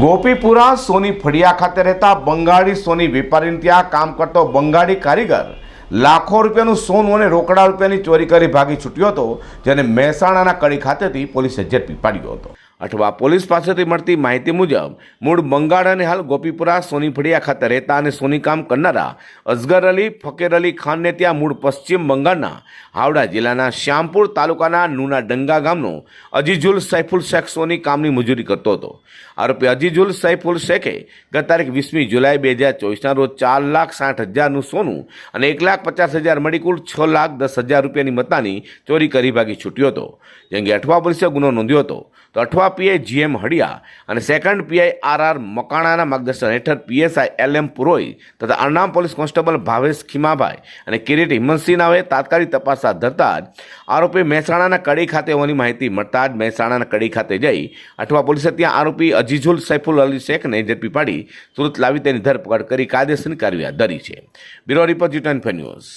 ગોપીપુરા, સોની ફળિયા ખાતે રહેતા બંગાળી સોની વેપારીને ત્યાં કામ કરતો બંગાળી કારીગર લાખો રૂપિયાનું સોનું અને રોકડા રૂપિયાની ચોરી કરી ભાગી છૂટ્યો હતો, જેને મહેસાણાના કડી ખાતેથી પોલીસે ઝડપી પાડ્યો હતો. અઠવા પોલીસ પાસેથી મળતી માહિતી મુજબ, મૂળ બંગાળ અને હાલ ગોપીપુરા સોની ફળિયા ખાતે રહેતા અને સોની કામ કરનારા અઝગર અલી, ફકીર અલી ખાનને ત્યાં મૂળ પશ્ચિમ બંગાળના હાવડા જિલ્લાના શ્યામપુર તાલુકાના નુના ડંગા ગામનો અજીજુલ સૈફુલ શેખ સોની કામની મજૂરી કરતો હતો. આરોપી અજીજુલ સૈફુલ શેખે ગત તારીખ વીસમી જુલાઈ બે હજાર ચોવીસના રોજ ચાર લાખ સાઠ હજારનું સોનું અને એક લાખ પચાસ હજાર મળી કુલ છ લાખ દસ હજાર રૂપિયાની મત્તાની ચોરી કરી ભાગી છૂટ્યો હતો. જેમ કે અઠવા પોલીસે ગુનો નોંધ્યો હતો, તો અઠવા પીઆઈ જીએમ હડિયા અને સેકન્ડ પીઆઈ આર આર મકાણાના માર્ગદર્શન હેઠળ પીએસઆઈ એલ એમ પુરોહિત તથા અરનામ પોલીસ કોન્સ્ટેબલ ભાવેશ ખીમાભાઈ અને કિરીટ હિમંતસિંહ નાવે તાત્કાલિક તપાસ હાથ ધરતા જ આરોપી મહેસાણાના કડી ખાતે હોવાની માહિતી મળતા જ મહેસાણાના કડી ખાતે જઈ અઠવા પોલીસે ત્યાં આરોપી અજીઝુલ સૈફુલ અલી શેખને ઝડપી પાડી સુરત લાવી તેની ધરપકડ કરી કાયદેસરની કાર્યવાહી ધરી છે. Bureau report U news.